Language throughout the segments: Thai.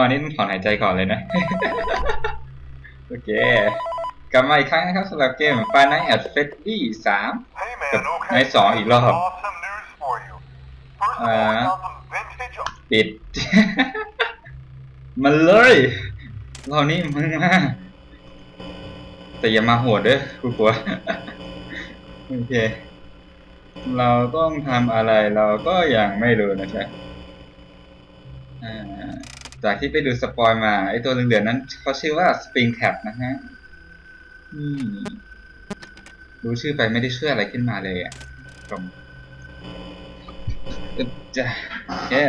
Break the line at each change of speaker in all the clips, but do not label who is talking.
เฮ้ยเข้ามานี่ต้องถอนหายใจก่อนเลยนะ โอเค กลับมาอีกครั้งนะครับสำหรับเกม Five Nights at Freddy 3
Hey man,
Yep.
okay.
Nice song, you love 'em.
Awesome news for you. First of all,
Uh,
I found some vintage
ปิด มันเลยเรานี่มึงมาแต่อย่ามาโหดเด้อกูกลัวโอเค เราต้องทำอะไรเราก็ยังไม่รู้นะจ๊ะอ่า จากที่ไปดูสปอยมา ไอตัวเหลืองๆนั้นเขาชื่อว่า Spring Cat นะฮะรู้ชื่อไปไม่ได้ช่วยอะไรขึ้นมาเลยอะตรงจะแย่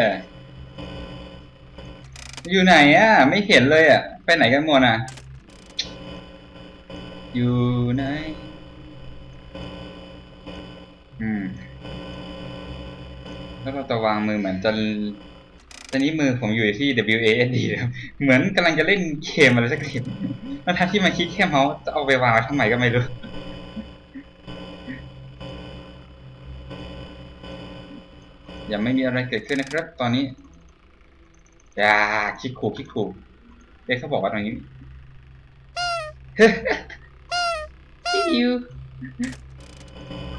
อยู่ไหนอะ ไม่เห็นเลยอะ ไปไหนกันหมดอะ อยู่ไหน อืม แล้วเราจะวางมือเหมือนจะ ตอนนี้มือผมอยู่ที่ W A S D นะครับเหมือนกำลังจะเล่นเกมอะไรสักอย่างแล้วทั้งที่มันคิดแค่เมาส์จะเอาไปวางไว้ทำไมก็ไม่รู้ยังไม่มีอะไรเกิดขึ้นนะครับ ตอนนี้อย่าคิดขู่คิดขู่เด็กเขาบอกว่าตรงนี้พี่ดิว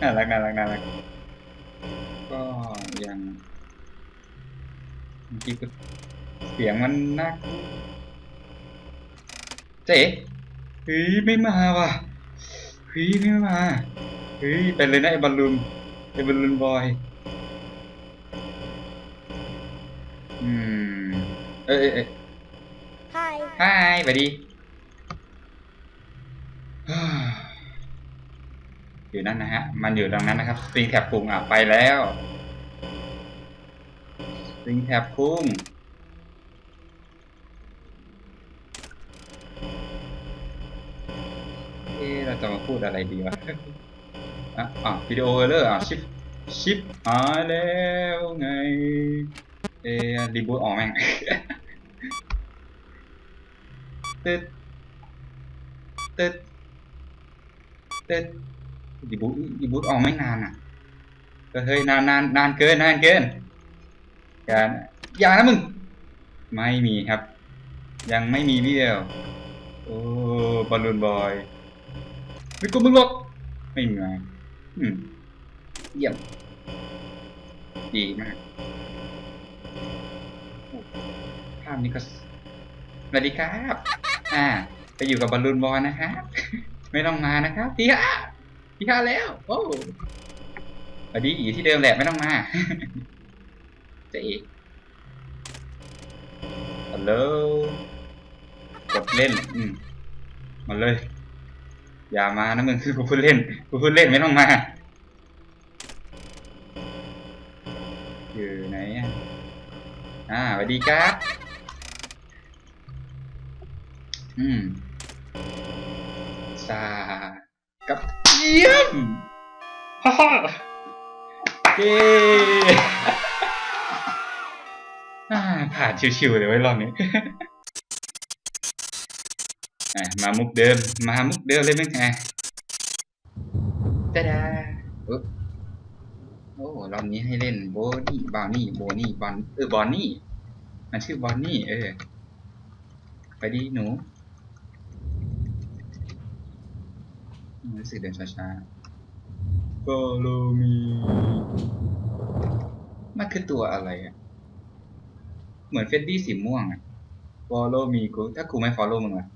น่ารักน่ารักน่ารักก็ยังเมื่อกี้ก็เสียงมันน่ากลัวเจ๊เฮ้ยไม่มาว่ะเฮ้ยไม่มาเฮ้ยไปเลยนะไอ้บอลลูนไอ้บอลลูนบอยอืมเอ้ยเอ้ยเอ้ย
Hi.
ฮายสวัสดีอยู่นั่นนะฮะ มันอยู่ตรงนั้นนะครับสปริงแท็บพุงอะไปแล้ว ติงแท็บพุงเอ๊เราจะมาพูดอะไรดีวะอะอะวิดีโอเออร์อะชิปชิปหายแล้วไง เอ๊ะรีบูตออกแม่งตึ๊ดตึ๊ดตึ๊ดรีบูตรีบูตออกไม่นานอะเฮ้ยนานนานนานเกินนานเกิน การอย่านะมึง ไม่มีครับ ยังไม่มีวิดีโอโอ้บอลลูนบอยไม่กูมึงหรอกไม่มีมาอืมเยี่ยมดีมากภาพนี้ก็สวัสดีครับ อ่า ไปอยู่กับบอลลูนบอยนะครับ ไม่ต้องมานะครับพี่ฮะพี่ฮะแล้ว โอ้สวัสดีอยู่ที่เดิมแหละไม่ต้องมา จะเจ๊ฮัลโหลกดเล่น อืมมาเลย อย่ามานะมึงกูพูดเล่นกูพูดเล่นไม่ต้องมาอยู่ไหนอะอ่าสวัสดีครับอืมซากับเยี่ยมฮ่าฮ่าเย้ ผ่านชิวๆเลยไว้ยรอบนี้อะมามุกเดิม มามุกเดิมเลยมั้งอะตาดาอุ๊ยโอ้รอบนี้ให้เล่นโบนี่บาวนี่โบนี่บอนเออบอนนี่มันชื่อบอนนี่เออ ไปดีหนูรู้สึกเดินช้าๆ Follow me มันคือตัวอะไรอะ เหมือนเฟดดี้สีม่วงอะ Follow me กูถ้ากูไม่ follow มึงล่ะ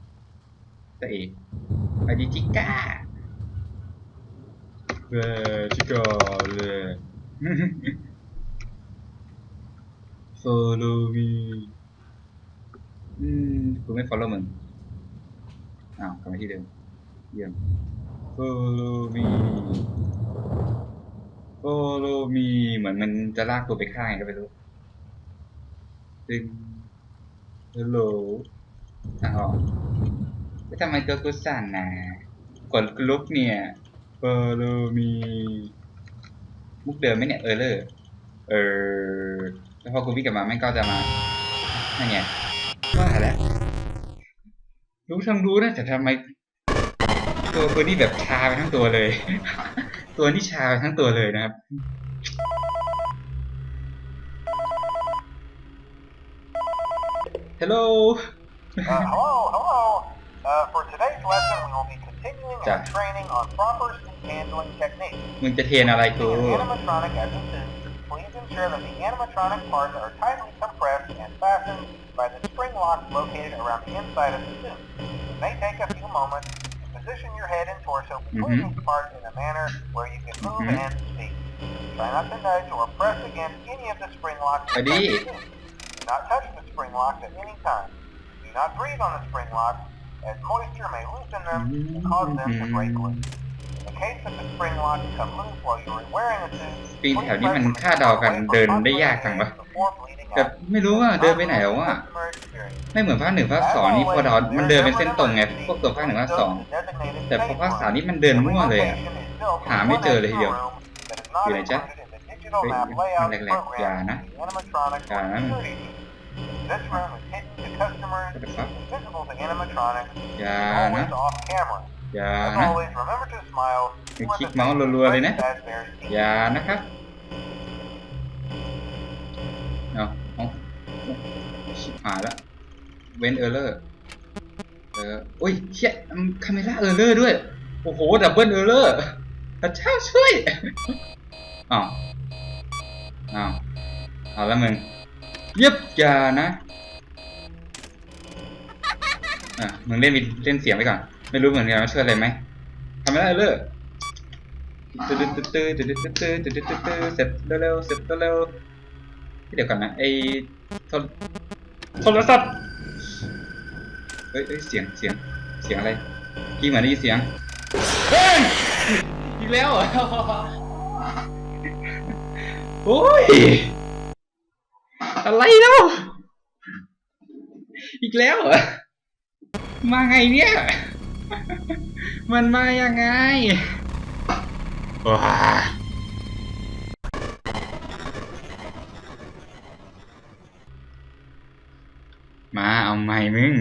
ตัวเอกไปดีจิก้าเออจิก้าเลย Follow me อืมกูไม่ follow มึงอ้าวกลับมาที่เดิมเยี่ยม Follow me Follow me เหมือนมันจะลากตัวไปข้างไงก็ไม่รู้ ตึง Hello ทางออกแล้วทำไมตัวกูสั่นนะกดกลุกเนี่ย Follow me มุกเดิมไหมเนี่ยเออเลอร์เออแล้วพอกูวิ่งกลับมาแม่งก็จะมานั่นไงว่าแล้วรู้ทั้งรู้นะแต่ทำไม ตัวตัวนี้แบบชาไปทั้งตัวเลย ตัวนี้ชาไปทั้งตัวเลยนะครับ hello
Uh, hello, hello. Uh, for today's lesson, we will be continuing our
Yeah.
training on proper seat handling techniques.
มึงจะเทรนอะไรกู
Using an animatronic as a suit, please ensure that the animatronic parts are tightly compressed and fastened by the spring locks located around the inside of the suit. It may take a few moments to position your head and torso between
Mhm.
these parts in a manner where you can move
Mhm.
and speak. Try not to nudge or press against any of the spring locks.
Adi.
inside the suit. Do not touch the spring locks at any time. Do not breathe on the spring locks, as moisture may loosen them and cause them to break loose. In case that the spring locks come loose while you are wearing a suit,
ปีน
please
แถวนี้มัน
press
คาดเดากัน
away from
เดินได้
possible
ยากจังวะ
injuries before bleeding
แต่
out.
ไม่รู้ว่าเดินไปไหนแล้วอะ
Customer experience.
ไม่เหมือนภาคหนึ่งภาคสองนี่พอดอนมันเดินเป็นเส้นตรงไงพวกตัวภาคหนึ่งภาคสองแต่พอภาคสามนี่มันเดินมั่วเลยอะหาไม่เจอเลยทีเดียวอยู่ไหนจ๊ะเฮ้ยมันแหลกๆอย่านะอย่านะมึง
This room is hidden to customers
What the fuck?
and visible to animatronics,
อย่า
always
นะ
off camera.
อย่า
As
นะ
always, remember to smile.
มึง
when
คลิก
the
เมาส์
face
รัวๆเลยนะ
is as their seat.
อย่านะครับ เอาเอาชิบหายละ เว้นเออร์เลอร์ เอออุ้ยเชี่ยคาเมล่าเออร์เลอร์ด้วย โอ้โห ดับเบิลเออร์เลอร์พระเจ้าช่วยอ้าวอ้าวเอาแล้วมึง เย็บอย่านะอะมึงเล่นวิเล่นเสียงไปก่อน ไม่รู้เหมือนกันว่าช่วยอะไรไหมคาเมล่าเออร์เลอร์ตื้อตื้อตื้อตื้อตื้อตื้อตื้อตื้อตื้อเสร็จเร็วๆเสร็จเร็วๆเดี๋ยวก่อนนะไอโทรโทรศัพท์เฮ้ยเฮ้ยเสียงเสียงเสียงอะไรพี่เหมือนได้ยินเสียงเฮ้ยอีกแล้วเหรอโอ้ย อะไรเนาะอีกแล้วเหรอมาไงเนี่ย มันมายังไงมาเอาไหมมึง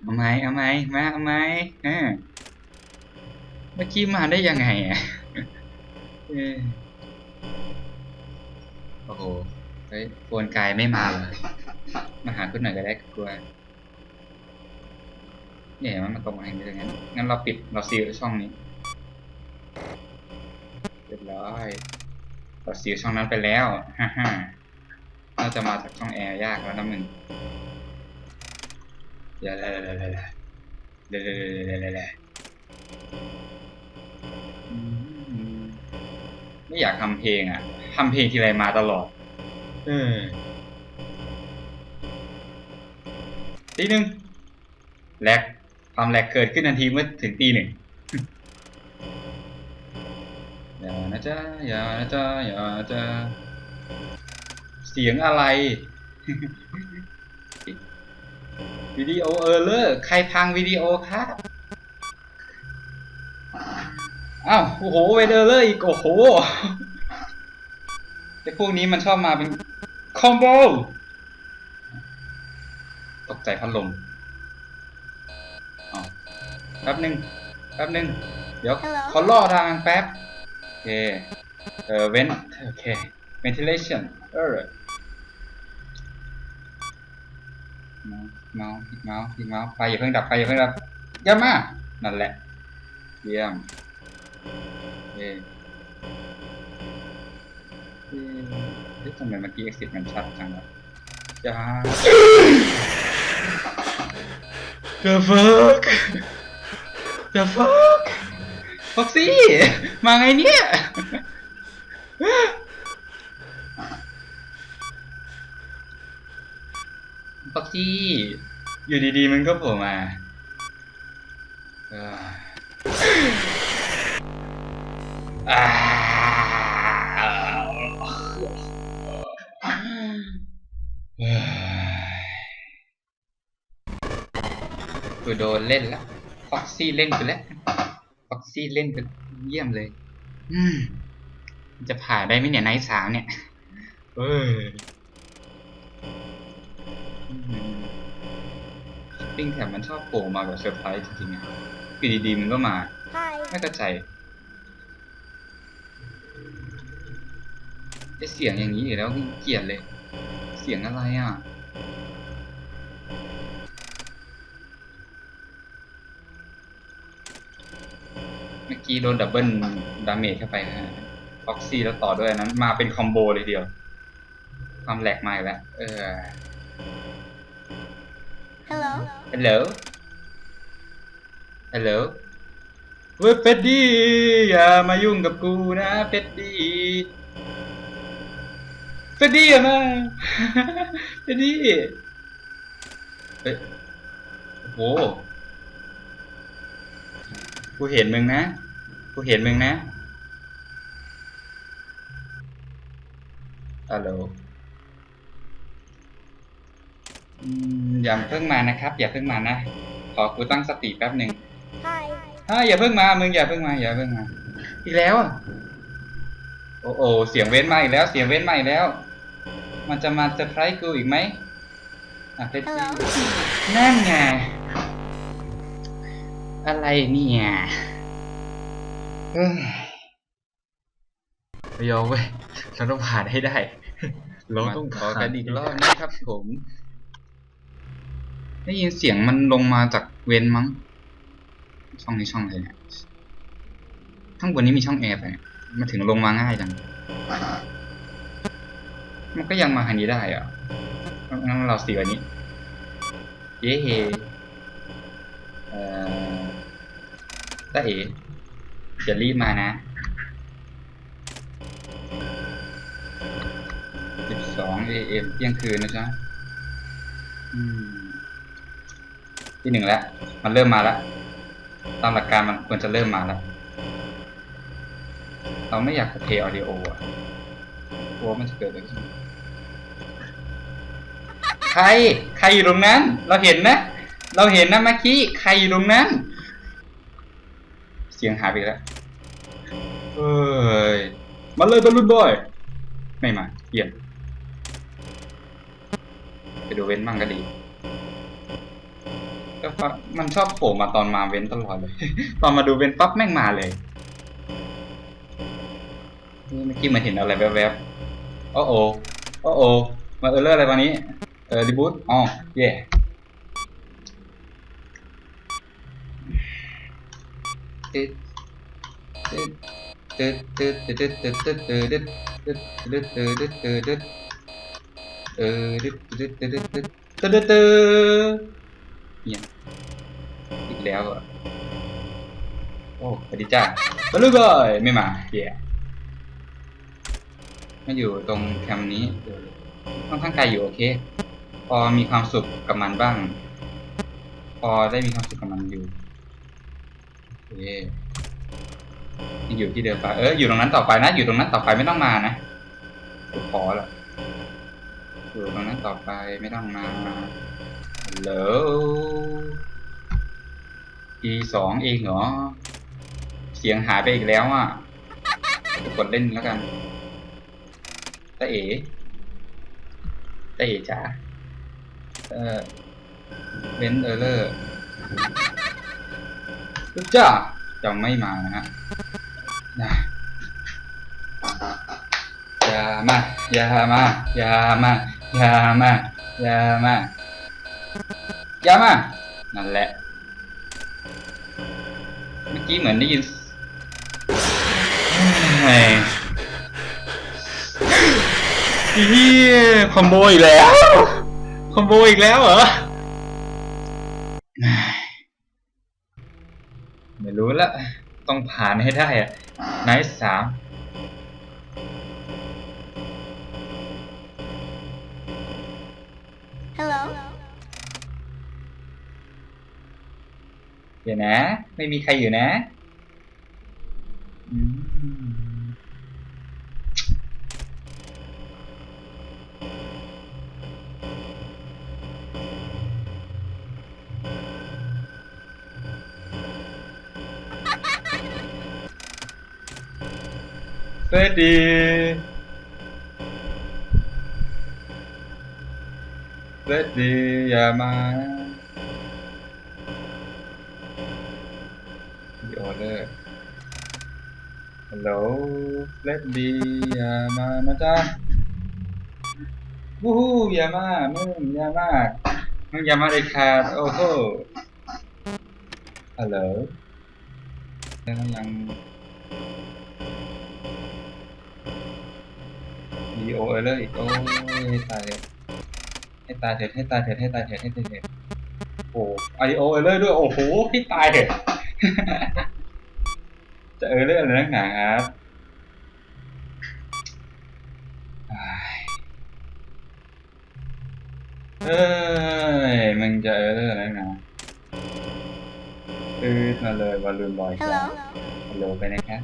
เอาไหมเอาไหมมาเอาไมเออเมื่อกี้มาได้ยังไงอะโอ้โห ฮ้ยโฟนกายไม่มา มาหาคุณหน่อยก็ได้กลัวเนี่ยมันมาตรงกันอย่างงั้นงั้นเราปิดเราซีลช่องนี้เรียบร้อยเราซีลช่องนั้นไปแล้วฮ่าฮ่าเราจะมาจากช่องแอร์ยากแล้วน้ำหนึ่งเดี๋ยวเดี๋ยวเดี๋ยวเดี๋ยวเดี๋ยวเดี๋ยวไม่อยากทำเพลงอะทำเพลงทีไรมาตลอด ออตีหนึ่งแลกความแลกเกิดขึ้นทันทีเมื่อถึงตีหนึ่งอย่านะจ๊ะอย่านะจ๊ะอย่านะจ๊ะเสียงอะไรวิดีโอเออร์เลอร์ใครพังวิดีโอครับอ้าวโอ้โหเวเออร์เลอร์อีกโอ้โหแต่พวกนี้มันชอบมาเป็น คอมโบ ตกใจพัดลมอ้าวแป๊บหนึ่งแป๊บหนึ่งเดี๋ยว
Hello?
ขอล่อทางแป๊บ โอเค เอ่อ vent โอเค ventilation เออเมาส์เมาส์เมาส์ไฟอย่าเพิ่งดับไฟอย่าเพิ่งดับเยี่ยมมากนั่นแหละ เยี่ยมโอเค ทำไมเมื่อกี้ exit มันชัดจังวะจ้า The fuck The fuck ฟ็อกซี่ มาไงเนี่ยฟ็อกซี่ อยู่ดีๆ มันก็โผล่มาอ่ออ่า กูโดนเล่นแล้วฟ็อกซี่เล่นกูแล้วฟ็อกซี่เล่นกันเยี่ยมเลย อืมจะผ่านได้ไหมเนี่ยไนท์สาวเนี่ย เอ้ยปิ้งแถมมันชอบโผล่มาแบบเซอร์ไพรส์จริงๆอะอยู่ดีๆมันก็มา
Hi.
ไม่เข้าใจไอเสียงอย่างนี้อยู่แล้วเกลียดเลยเเสียงอะไรอะ เมื่อกี้โดนดับเบิลดาเมจเข้าไปนะออกซี่แล้วต่อด้วยนั้น มาเป็นคอมโบเลยเดียว ความแหลกใหม่แล้ว เออ
Hello
Hello Hello เว้ยเป็ดดี้อย่ามายุ่งกับกูนะเป็ดดี้ เป็ดดี้อย่ามาเป็ดดี้เฮ้ยโอ้โหกูเห็นมึงนะ กูเห็นมึงนะฮัลโหลอืมอย่าเพิ่งมานะครับ อย่าเพิ่งมานะ ขอกูตั้งสติแป๊บหนึ่ง
Hi.
อ่าอย่าเพิ่งมา มึงอย่าเพิ่งมา อย่าเพิ่งมา อีกแล้วอะโอ้โอเสียงเว้นมาอีกแล้ว เสียงเว้นมาอีกแล้ว มันจะมาเซอร์ไพรส์กูอีกไหมอะเพชร
Hello?
นั่นไง อะไรเนี่ยเฮ้ยเดี๋ยวเว้ยเราต้องผ่านให้ได้
เราต้อง
ขอ
ผ่า
กัน
น
อีกรอบนะครับผม ได้ยินเสียงมันลงมาจากเว้นมั้ง ช่องนี้ช่องอะไรเนี่ย ข้างบนนี้มีช่องแอร์ไปเนี่ยมันถึงลงมาง่ายจัง มันก็ยังมาทางนี้ได้อะงั้นเราเสียอันนี้ เย้เฮเอ่อตาเอ๋อย่ารีบมานะสิบสองเอเอ็มเที่ยงคืนนะจ๊ะอืมที่หนึ่งแล้ว มันเริ่มมาแล้ว ตามหลักการมันควรจะเริ่มมาแล้ว เราไม่อยากเพย์ออดิโออะกลัวมันจะเกิดอะไรขึ้น ร ใครอยู่ตรงนั้น เราเห็นนะ เราเห็นนะเมื่อกี้ ใครอยู่ตรงนั้น เสียงหายไปแล้วเอ้ย มาเลยบอลลูนบอย ไม่มาเยี่ยมไปดูเว้นมั่งก็ดีก็มันชอบโผล่มาตอนมาเว้นตลอดเลย ตอนมาดูเว้นปั๊บแม่งมาเลยนี่เมื่อกี้มันเห็นอะไรแวบๆโอ้โอโอ้โอมาเออเลอร์อะไรวันนี้ ออรีบูทอ๋อเย่ตึ๊ดตึ๊ดตึ๊ดตึ๊ดตึ๊ดตึ๊ดตึ๊ดตึ๊ดตึ๊ดตึ๊ดตึ๊ดตึ๊ดตึ๊ดตึ๊ดตึ๊ดเออตึ๊ดตึ๊ดตึ๊ดตึ๊ดตึ๊ดตึ๊ดตึ๊ดตึ๊ดเนี่ยอีกแล้วอะโอ้สวัสดีจ้าบอลลูบอยไม่มาเย่มาอยู่ตรงแคมป์นี้เออค่อนข้างไกลอยู่โอเค พอมีความสุขกับมันบ้าง พอได้มีความสุขกับมันอยู่โอเคยังอยู่ที่เดิมไปเอออยู่ตรงนั้นต่อไปนะ อยู่ตรงนั้นต่อไปไม่ต้องมานะขอละอยู่ตรงนั้นต่อไปไม่ต้องมาฮัลโหล e สองเองเหรอ เสียงหายไปอีกแล้วอะกดเล่นแล้วกันตาเอ๋ตาเอ๋จ๋า เออเว้นเออร์เลอร์จ้าจะไม่มานะฮะนะอย่ามาอย่ามาอย่ามาอย่ามาอย่ามาอย่ามานั่นแหละ เมื่อกี้เหมือนได้ยินเฮ้ยเฮียคอมโบอีกแล้ว คอมโบอีกแล้วเหรอ ไม่รู้ละ ต้องผ่านให้ได้อะไนท์สาม
Hello?
เดี๋ยวนะ ไม่มีใครอยู่นะ อืม สวัสดีสวัสดีอย่ามานะดีออเดอร์ฮัลโหลสวัสดีอย่ามานะจ๊ะวู้ฮู้อย่ามามึงอย่ามามึงอย่ามาเลยขาดโอ้โหฮัลโหลแล้วยัง ดีโอเออร์เลอร์อีกโอ้ยให้ตายเลยให้ตายเถิดให้ตายเถิดให้ตายเถิดให้ตายเถิดโอ้อ d ดิโอเออร์เลอร์ด้วยโอ้โหให้ตายเถิดจะเออร์เลอร์อะไรนักหนาครับอ้ายเอ้ยมันจะเออร์เลอร์อะไรนักหนาอืดมาเลยวอลลุ่มบอยจ้า
Hello?
ฮัลโหลไปนะครับ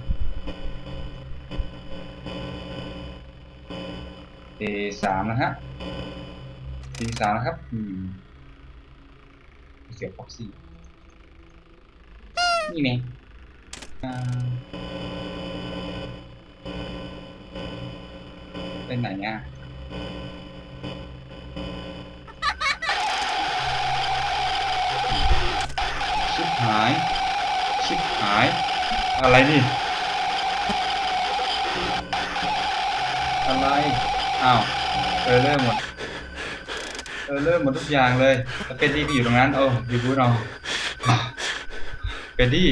ตีสามนะฮะตีสามนะครับ อืม เสียบพ็อกซี่ นี่ไงอ่าเป็นไหนอะชิบหาย ชิบหาย อะไรนี่ อะไร อ้าวเออเริ่มหมดเออเริ่มหมดทุกอย่างเลยแล้วเป็นดี้ก็อยู่ตรงนั้น โอ้ดีบูธเอาเป็นดี้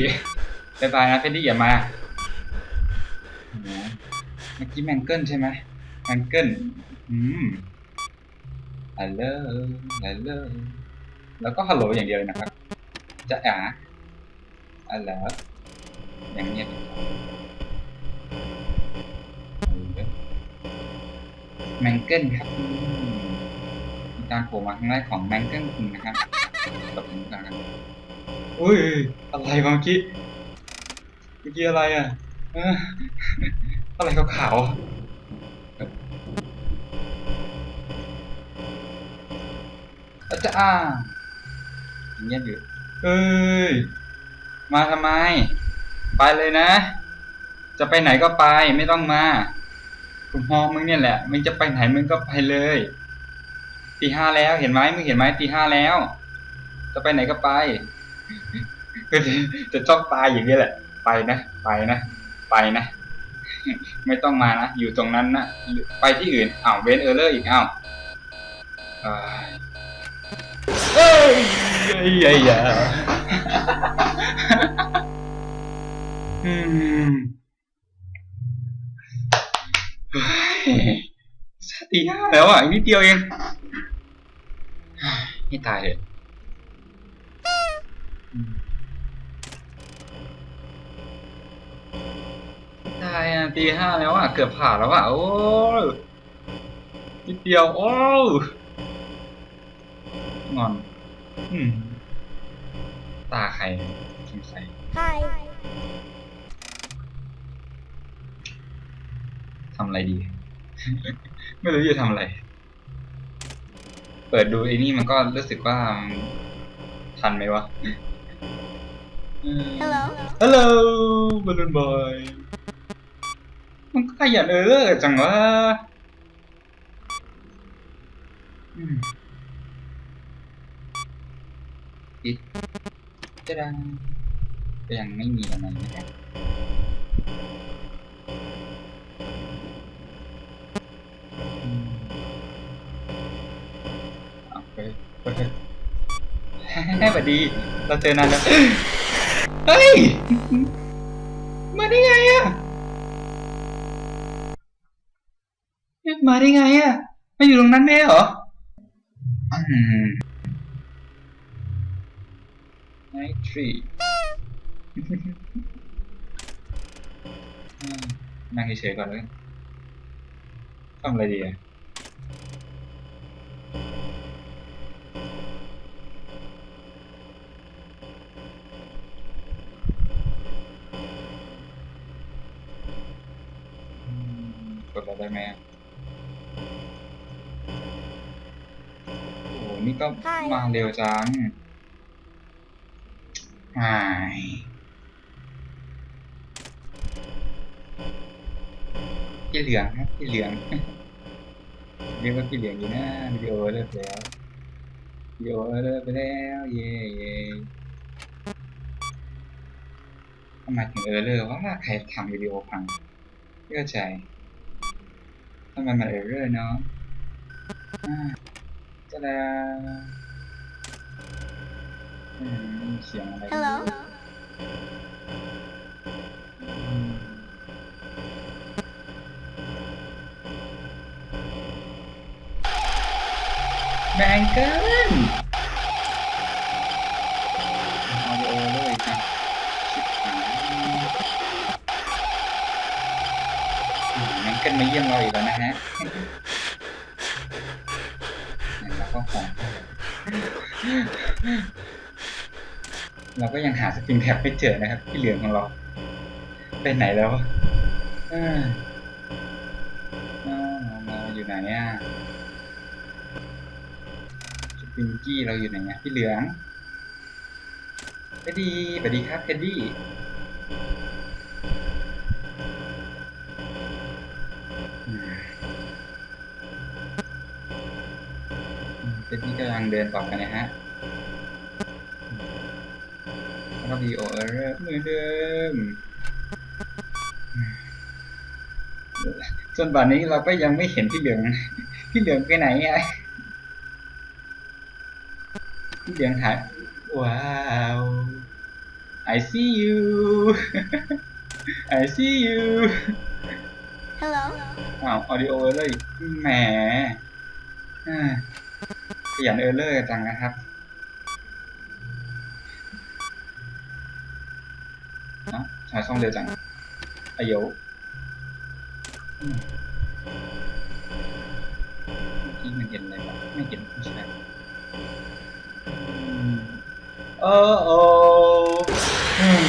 บายบายนะเป็นดี้อย่ามาเมื่อกี้แมงเกิลใช่ไหมแมงเกิลอืมฮัลโหลฮัลโหลแล้วก็ฮัลโหลอย่างเดียวเลยนะครับ จะอ่าอะไรอย่างเงี้ย แมงเกิลครับอืมมีการโผล่มาข้างในของแมงเกิลคุณนะครับกับผมกันอุ้ยอะไรวะเมื่อกี้เมื่อกี้อะไรอะเอ้ออะไรขาวๆอะอาจจะอ่าอย่างเงียบอยู่เอ้ยมาทำไม ไปเลยนะ จะไปไหนก็ไปไม่ต้องมา คุณพ่อมึงเนี่ยแหละ มึงจะไปไหนมึงก็ไปเลย ตีห้าแล้วเห็นไหมมึงเห็นไหมตีห้าแล้ว จะไปไหนก็ไป ก็จะจะจ้องตายอย่างนี้แหละ ไปนะ ไปนะ ไปนะ ไม่ต้องมานะ อยู่ตรงนั้นนะไปที่อื่นอ้าวเวนเออร์เลอร์อีกอ้าวเอ้ยเอ้ยเอ้ยอืมเฮ้ย ตีห้าแล้วอะอีกนิดเดียวเองให้ตายเลยอืมตายอะตีห้าแล้วอะ เกือบผ่านแล้วอะ โอ้ยนิดเดียว โอ้ยงอนอืมตาใครสงสัย
Hi.
ทำอะไรดี ไม่รู้จะทำอะไร เปิดดูไอ้นี่มันก็รู้สึกว่ามันทันไหมวะ
Hello?
ฮัลโหลบอลลูนบอย มันก็ขยันเออจังวะอืมปิดจะดังก็ยังไม่มีอะไรนะครับ วัสดี เราเจอนานแล้วเฮ้ย มาได้ไงอะมาได้ไงอะมาอยู่ตรงนั้นได้เหรออืมไนทรีนั่งเฉยๆก่อนเลยทำอะไรดีอะ กดอะไรได้ไหมอะโอ้โหนี่ก็มาเร็วจังหายพี่เหลืองครับพี่เหลือง เรียกว่าพี่เหลืองอยู่นะวิดีโอเลิกแล้ววิดีโอเลิกไปแล้ว เย่เย่ทำไมถึงเออเลอร์ว่าใครทำวิดีโอพังไม่เข้าใจางมันมาเออเรอร์เนาะจะดาเสียงอะไรแบงเกิล มแรงเกินมาเยี่ยมเราอีกแล้วนะฮะเราก็ของเราก็ยังหาสปริงแท็บไม่เจอนะครับที่เหลืองของเรา ไปไหนแล้วเอออ้าวเราอยู่ไหนอะสปริงกี้เราอยู่ไหนเนี่ยพี่เหลืองเท็ดดี้สวัสดีครับเท็ดดี้ อืมเท็ดดี้กำลังเดินต่อไปนะฮะแล้วก็วีโอเออร์เหมือนเดิมอืมส่วนบัดนี้เราก็ยังไม่เห็นพี่เหลืองพี่เหลืองไปไหนอะพี่เหลืองหายว้าว I see you I see you
Hello.
อ้าวออดิโอเลยแหมอ่า ขยันเออร์เลอร์จังนะครับเอ้าทำไมช่องเร็วจังอายุอืมเมื่มันเห็นอะไรบ้างไม่เห็นผู้ชายเออโออืม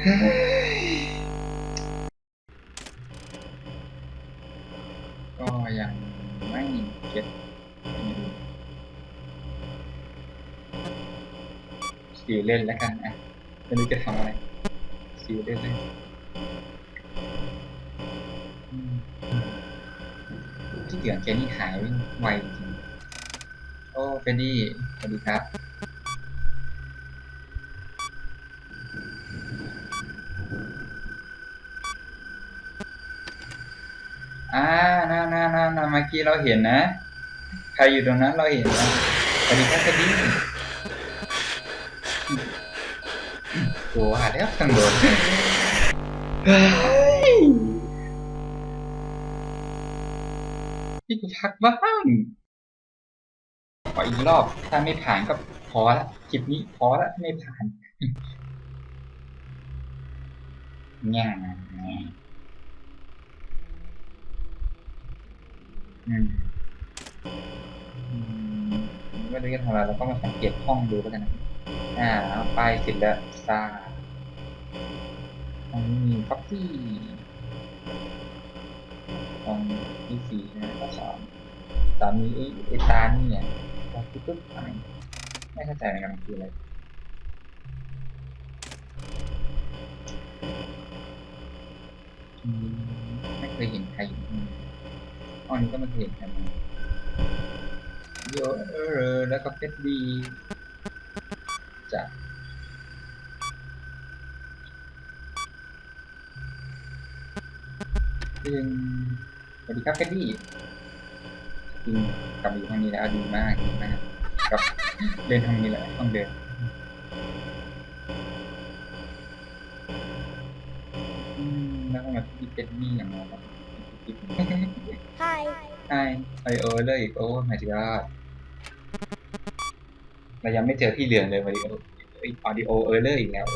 เฮ้ ล่นแล้วกันอะไม่รู้จะทำอะไรสิวเล่นเลยอืมที่เหลือแกนี่หายไวจริงโอ้เฟนดี้สวัสดีครับอ่าน่าน่าน่าน่าเมื่อกี้เราเห็นนะ ใครอยู่ตรงนั้นเราเห็นนะสวัสดีครับสวัสดี โอ้หาแล้วตังโดนเฮ้ยพี่กูพักบ้างขออีกรอบถ้าไม่ผ่านก็พอละคลิปนี้พอละไม่ผ่านแง่แง่อืมอืมไม่รู้จะทำอะไรเราก็มาสังเกตห้องดูแล้วกันนะ อ่าไปเสร็จแล้วซาห้องนี้มีคัฟฟี่ห้องที่สี่นะก็สามสามีไอ้ไอ้ตานี่เนี่ยก็คือปุ๊บอะไรไม่เข้าใจเหมือนกันคืออะไรไม่เคยเห็นใครอยู่ที่นี่ห้อนี้ก็ไม่เคยเห็นใครมาโยเออแล้วก็เพชรดี จะซึ่งสวัสดีครับเพชรดีจริงกลับมาอยู่ห้องนี้แล้วดีมากดีมากกับเล่นห้องนี้แหละห้องเดิมอืมแล้วก็มาที่เพชรดีอย่างเราครับ
Hi.
ใช่ไอโอเเรายังไม่เจอพี่เหลืองเลยวันนี้ออดิโอเออร์เลอร์อีกแล้ว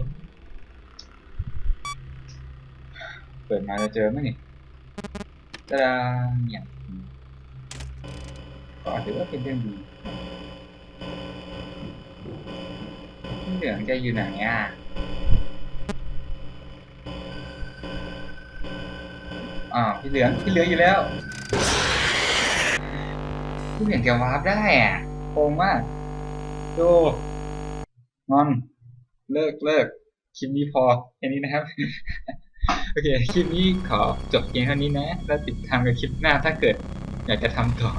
เปิดมาจะเจอไหมนี่ตาดาเนี่ยก็ถือว่าเป็นเรื่องดีพี่เหลืองแกอยู่ไหนอะอ้าพี่เหลืองพี่เหลืองอยู่แล้วพี่เหลืองแกวาร์ปได้อะโกงมาก โยงอน เลิกเลิกคลิปนี้พอแค่นี้นะครับ โอเค คลิปนี้ขอจบเพียงเท่านี้นะ แล้วติดตามกับคลิปหน้าถ้าเกิด อยากจะทำต่อ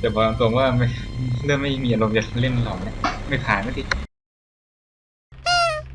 แต่บอกตรงๆว่าไม่เริ่มไม่มีอารมณ์จะเล่นหรอกนะไม่ผ่านไม่ติด